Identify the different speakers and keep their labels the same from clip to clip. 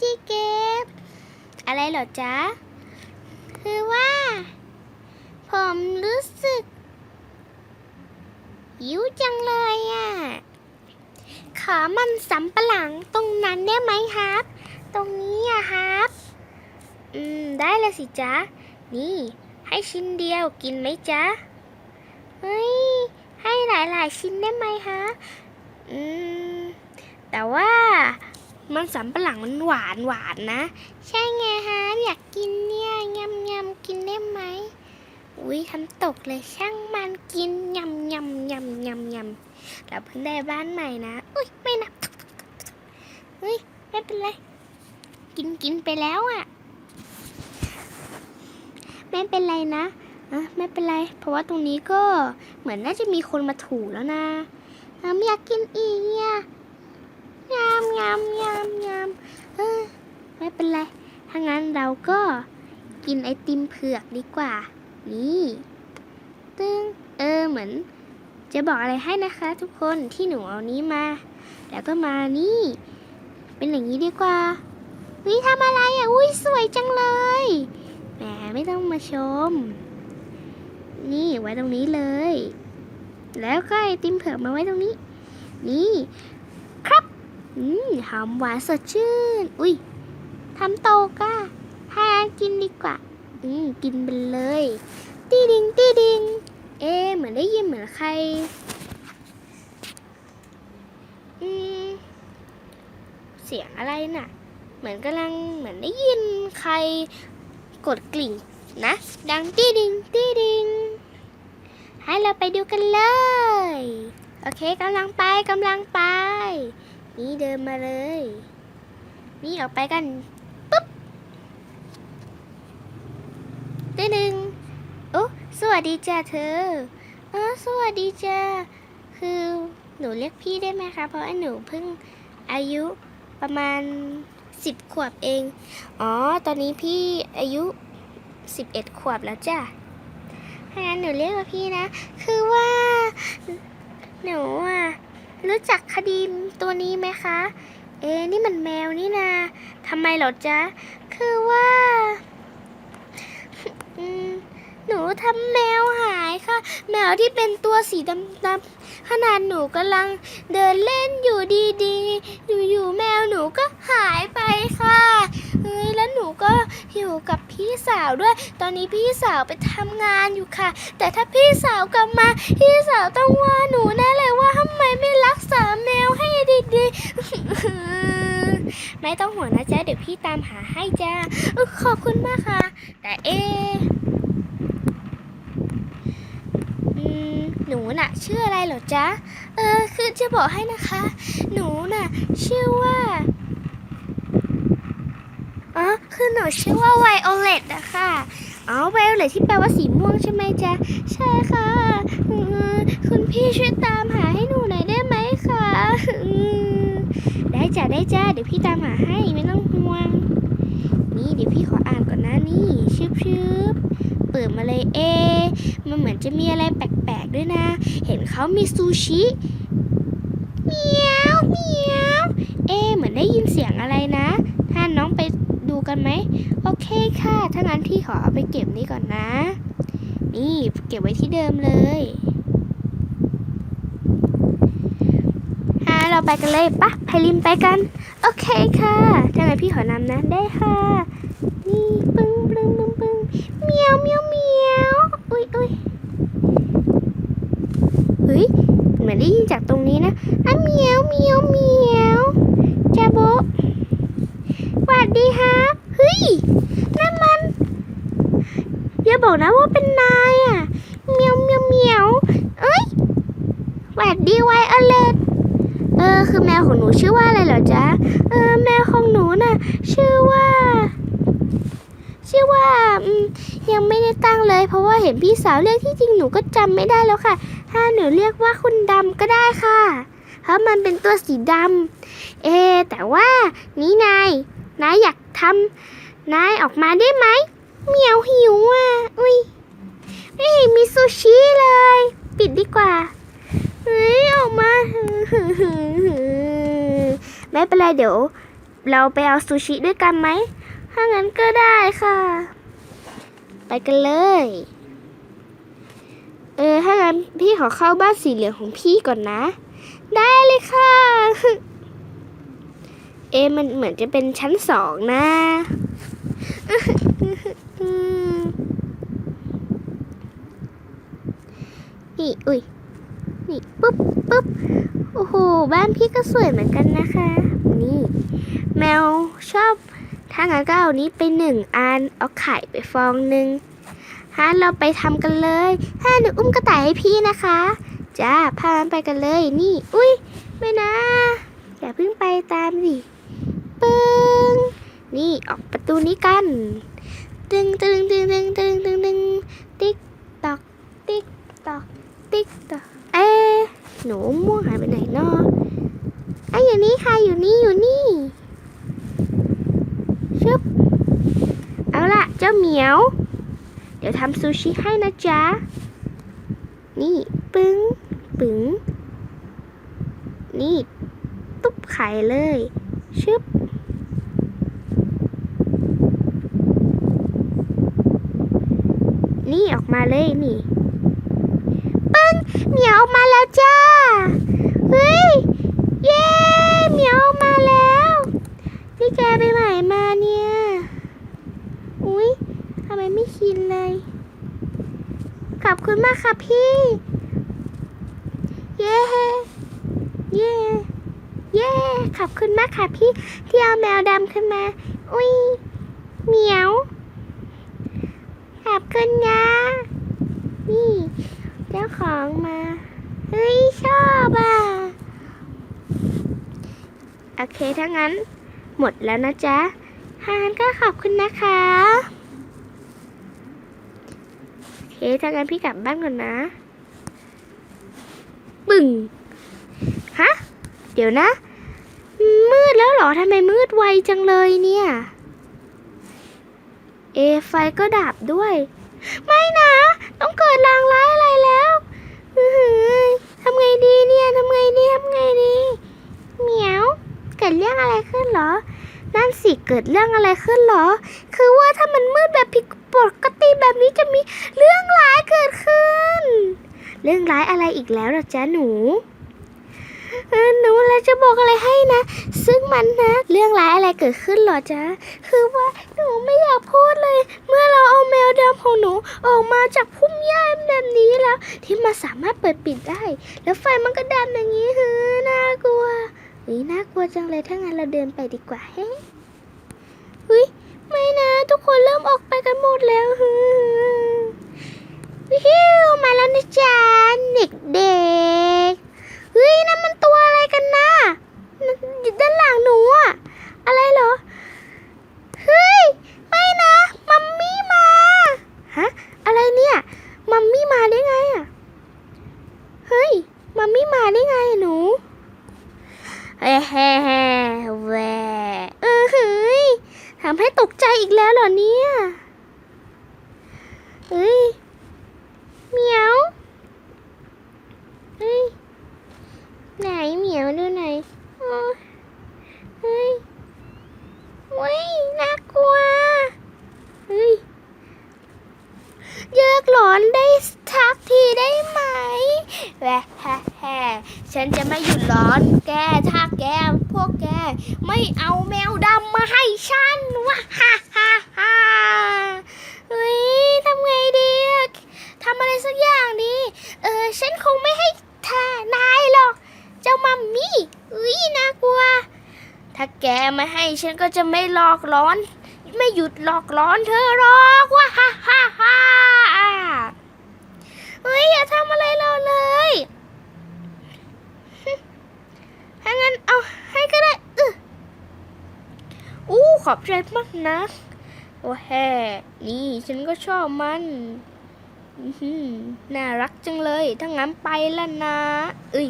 Speaker 1: จีเก็บอะไรเหรอจ๊ะ คือว่า ผมรู้สึกหิวจังเลยอะ ขอมันสำปะหลังตรงนั้นได้ไหมครับ ตรงนี้อะครับ อืม ได้เลยสิจ๊ะ นี่ ให้ชิ้นเดียวกินไหมจ๊ะ เฮ้ย ให้หลายๆ ชิ้นได้ไหมคะอืม แต่ว่า มันสำปะหลังมันหวานหวานนะ ใช่ไงฮะ อยากกินเนี่ยยำยำกินได้ไหมอุ้ยทำตกเลยช่างมันกินยำยำยำยำยำเราเพิ่งได้บ้านใหม่นะอุ้ยไม่นับเฮ้ยไม่เป็นไรกินกินไปแล้วอะ่ะ ไม่เป็นไรนะอะไม่เป็นไร เพราะว่าตรงนี้ก็เหมือนน่าจะมีคนมาถูแล้วนะไม่อยากกินอีกเนี่ย ยำยำยำยำเออไม่เป็นไรถ้างั้นเราก็กินไอติมเผือกดีกว่า นี่ตึงเออเหมือน จะบอกอะไรให้นะคะ ทุกคนที่หนูเอานี้มา แล้วก็มานี่ เป็นอย่างนี้ดีกว่าวิทำอะไรอะอุ้ยสวยจังเลยแหมไม่ต้องมาชม นี่ไว้ตรงนี้เลย แล้วก็ไอติมเผือกมาไว้ตรงนี้ นี่ อืมหอมหวานสดชื่น อุ้ยทำโตกอะให้อากินดีกว่า อืมกินไปเลย ตีดิงตีดิง เอ๊เหมือนได้ยินเหมือนใคร อืมเสียงอะไรน่ะ เหมือนกำลังเหมือนได้ยินใครกดกลิ่งนะ ดังตีดิงตีดิง ให้เราไปดูกันเลย โอเคกำลังไปกำลังไป นี่เดินมาเลย นี่ออกไปกัน ปุ๊บตีหนึ่งโอ้สวัสดีจ้าเธอเออสวัสดีจ้าคือหนูเรียกพี่ได้ไหมคะ เพราะว่าหนูเพิ่งอายุประมาณสิบขวบเอง อ๋อ ตอนนี้พี่อายุสิบเอ็ดขวบแล้วจ้ะถ้างั้นหนูเรียกว่าพี่นะ คือว่า หนูอะ รู้จักคดีตัวนี้ไหมคะ เอ๊นี่มันแมวนี่นาทำไมเหรอจ๊ะ คือว่า หนูทำแมวหายค่ะ แมวที่เป็นตัวสีดำๆขนาดหนูกำลังเดินเล่นอยู่ดีๆอยู่ๆแมวหนูก็หายไปค่ะเฮ้ยแล้วหนูก็อยู่กับ พี่สาวด้วย ตอนนี้พี่สาวไปทำงานอยู่ค่ะ แต่ถ้าพี่สาวกลับมา พี่สาวต้องว่าหนูแน่เลยว่าทำไมไม่รักษาแมวให้ดีๆ ไม่ต้องห่วงนะจ๊ะเดี๋ยวพี่ตามหาให้จ้าขอบคุณมากค่ะ แต่เออหนูน่ะชื่ออะไรเหรอจ๊ะ เออคือจะบอกให้นะคะ หนูน่ะชื่อว่า คือหนูชื่อว่าไวโอเลตอะค่ะ อ๋อไวโอเลตที่แปลว่าสีม่วงใช่ไหมจ๊ะ ใช่ค่ะ คุณพี่ช่วยตามหาให้หนูหน่อยได้ไหมคะมได้จ้ะได้จ้ะเดี๋ยวพี่ตามหาให้ไม่ต้องห่วง นี่เดี๋ยวพี่ขออ่านก่อนนะนี่ชึบชึบเปิดมาเลยเอ มันเหมือนจะมีอะไรแปลกๆด้วยนะ เห็นเขามีซูชิเมียวเมียวเอ เหมือนได้ยินเสียงอะไรนะ ถ้าน้องไป กันไหมโอเคค่ะ ถ้างั้นพี่ขอเอาไปเก็บนี่ก่อนนะ นี่เก็บไว้ที่เดิมเลยฮะเราไปกันเลยปะไพลินไปกัน โอเคค่ะ ถ้างั้นพี่ขอนำนะ ได้ค่ะ นี่ปึ้งปึ้งปึ้งปึ้งเมียวเมียวเมียวอุ้ยอุ้ยเฮ้ยเหมือนได้ยินจากตรงนี้นะอะเมียวเมียวเมียวจาโบสวัสดีครับ ฮ้ยนั่นมันอย่าบอกนะว่าเป็นนายอะเมียวเมียวเมียวเอ้ยสวัสดีไวโอเลตเออคือแมวของหนูชื่อว่าอะไรเหรอจ๊ะเออแมวของหนูน่ะ ชื่อว่า ชื่อว่าอืมยังไม่ได้ตั้งเลย เพราะว่าเห็นพี่สาวเรียกที่จริงหนูก็จำไม่ได้แล้วค่ะ ถ้าหนูเรียกว่าคุณดำก็ได้ค่ะ เพราะมันเป็นตัวสีดำเอ แต่ว่านี่นายนายอยากทำ นายออกมาได้ไหมเหมียวหิวอะ อุ้ยไม่เห็นมีซูชิเลย ปิดดีกว่า เฮ้ย ออกมาไม่เป็นไรเดี๋ยว เราไปเอาซูชิด้วยกันไหม ถ้างั้นก็ได้ค่ะ ไปกันเลย เออ ถ้างั้นพี่ขอเข้าบ้านสีเหลืองของพี่ก่อนนะ ได้เลยค่ะ เอ มันเหมือนจะเป็นชั้นสองนะ นี่ อุ้ย นี่ปุ๊บปุ๊บโอ้โห บ้านพี่ก็สวยเหมือนกันนะคะ นี่ แมวชอบ ถ้างั้นก็เอานี้ไปหนึ่งอัน เอาไข่ไปฟองหนึ่งฮะเราไปทำกันเลยฮ่าหนูอุ้มกระต่ายให้พี่นะคะ จ้า พามันไปกันเลย นี่ อุ้ย ไม่นะ อย่าเพิ่งไปตามดิปึ้ง นี่ออกประตูนี้กันตึงตึงตึงตึงตึงตึงตึงติ๊กตอกติ๊กตอกติ๊กตอกเอ๊หนูม่วงหายไปไหนเนาะไอ้อยู่นี่ค่ะอยู่นี่อยู่นี่ชึบเอาล่ะเจ้าเหมียว เดี๋ยวทำซูชิให้นะจ๊ะ นี่ปึ้งปึ้งนี่ ตุ๊บไข่เลยชึบ นี่ออก มาเลยนี่ปึ้งเหมียวออกมาแล้วจ้าเฮ้ยเย้เหมียวออกมาแล้วนี่แกไปไหนมาเนี่ยอุ๊ยทำไมไม่คินเลยขอบคุณมากค่ะพี่ เย้เย้เย้ขอบคุณมากค่ะพี่ที่เอาแมวดำขึ้นมา อุ๊ยเหมียว ขอบคุณนะ นี่ เจ้าของมา เฮ้ย ชอบอะ โอเค ถ้างั้น หมดแล้วนะจ๊ะถ้างั้นก็ขอบคุณนะคะ โอเค ถ้างั้นพี่กลับบ้านก่อนนะปึ่งฮะ เดี๋ยวนะ มืดแล้วเหรอทำไมมืดไวจังเลยเนี่ย เอไฟก็ดับด้วย ไม่นะ ต้องเกิดลางร้ายอะไรแล้วทำไงดีเนี่ยทำไงดีทำไงดีเหมียว เกิดเรื่องอะไรขึ้นเหรอ นั่นสิเกิดเรื่องอะไรขึ้นเหรอ คือว่าถ้ามันมืดแบบผิดปกติแบบนี้จะมีเรื่องร้ายเกิดขึ้น เรื่องร้ายอะไรอีกแล้วหรอจ๊ะหนู หนูอะไรจะบอกอะไรให้นะ ซึ่งมันนะ เรื่องร้ายอะไรเกิดขึ้นหรอจ๊ะ คือว่าหนูไม่อยากพูดเลย เมื่อเราเอาแมวดำของหนูออกมาจากพุ่มหญ้าแบบนี้แล้ว ที่มันสามารถเปิดปิดได้ แล้วไฟมันก็ดับอย่างนี้เฮ้อน่ากลัวเฮ้ยน่ากลัวจังเลยถ้างั้นเราเดินไปดีกว่าเฮ้ยเฮ้ยไม่นะทุกคนเริ่มออกไปกันหมดแล้วเฮ้อวิวมาแล้วนะจ๊ะเด็กเด็กๆ เฮ้ยนั่นมันตัวอะไรกันนะนั่นอยู่ด้านหลังหนูอะอะไรเหรอ เฮ้ย ไม่นะ มัมมี่มา ฮะ อะไรเนี่ย มัมมี่มาได้ไงอะเฮ้ย มัมมี่มาได้ไงอะหนู เฮ้เฮ้เฮ้แหวเออเฮ้ยทำให้ตกใจอีกแล้วเหรอเนี่ย เฮ้ยเหมียว เฮ้ย ไหนเหมียวดูหน่อยโอ้เฮ้ย เฮ้ย น่ากลัว เฮ้ยเลิกหลอนได้ทักทีได้ไหมแหวะแฮะแฮะ ฉันจะไม่หยุดร้อน แกถ้าแกพวกแก ไม่เอาแมวดำมาให้ฉันวะฮ่าฮ่าฮ่าเฮ้ยทำไงดีทำอะไรสักอย่างดี เออ ฉันคงไม่ให้แทนายหรอก เจ้ามัมมี่เอ้ยน่ากลัว ถ้าแกไม่ให้ฉันก็จะไม่หลอกร้อน ไม่หยุดหลอกร้อนเธอหรอกว่าฮ่าฮ่าฮ่าเฮ้ยอย่าทำอะไรเราเลย ถ้างั้นเอาให้ก็ได้อออู้ขอบใจมากนะ โอ้แฮนี่ฉันก็ชอบมันน่ารักจังเลย ถ้างั้นไปแล้วนะ เอ้ย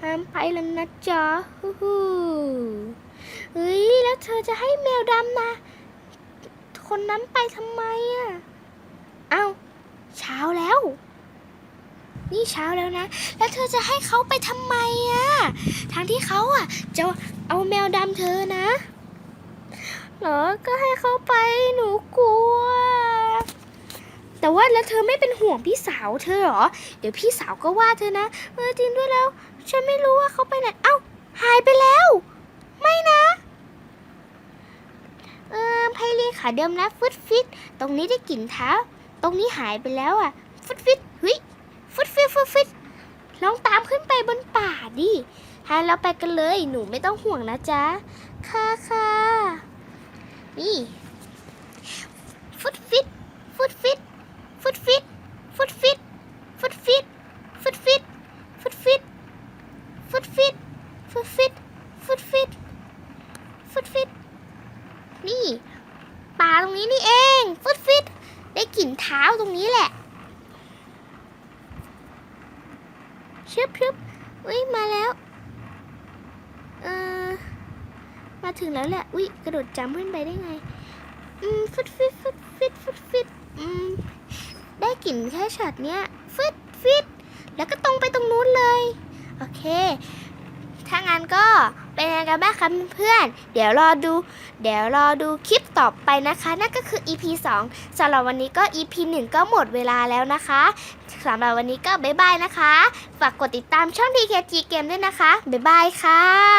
Speaker 1: ห้ามไปแล้วนะจ๊ะฮู้ฮู้เฮ้ย แล้วเธอจะให้แมวดำนะ คนนั้นไปทำไมอะ เอ้า เช้าแล้ว นี่เช้าแล้วนะ แล้วเธอจะให้เขาไปทำไมอะทางที่เขาอะจะเอาแมวดำเธอนะเหรอ ก็ให้เขาไปหนูกลัว แต่ว่าแล้วเธอไม่เป็นห่วงพี่สาวเธอเหรอ เดี๋ยวพี่สาวก็ว่าเธอนะ เออจริงด้วยแล้ว ฉันไม่รู้ว่าเขาไปไหน เอ้า หายไปแล้ว ไม่นะ เออไพลีขาเดิมนะฟุตฟิต ตรงนี้ได้กลิ่นเท้า ตรงนี้หายไปแล้วอะฟิตฟุตฟิต ลองตามขึ้นไปบนป่าดิ ให้เราไปกันเลย หนูไม่ต้องห่วงนะจ๊ะ ค่ะค่ะ นี่ ฟุตฟิต ฟุตฟิต ฟุตฟิต ฟุตฟิต ฟุตฟิต ฟุตฟิต ฟุตฟิต ฟุตฟิต ฟุตฟิต ฟุตฟิต ฟุตฟิต นี่ป่าตรงนี้นี่เอง ฟุตฟิต ได้กลิ่นเท้าตรงนี้แหละชึบชึบอุ้ยมาแล้ว เออมา ถึงแล้วแหละอุ้ยกระโดดจำขึ้นไปได้ไง อืมฟึดฟิตฟึดฟิตฟึดฟิตอืมได้กลิ่นแค่ช็อตเนี้ยฟึดฟิตแล้วก็ตรงไปตรงนู้นเลย โอเค ถ้างั้นก็เป็นยังไงกันบ้างคะเพื่อนเดี๋ยวรอดู เดี๋ยวรอดูคลิปต่อไปนะคะ นั่นก็คือ EP 2สำหรับวันนี้ก็ EP 1 ก็หมดเวลาแล้วนะคะสำหรับวันนี้ก็บ๊ายบายนะคะ ฝากกดติดตามช่อง TKG Game ด้วยนะคะ บ๊ายบายค่ะ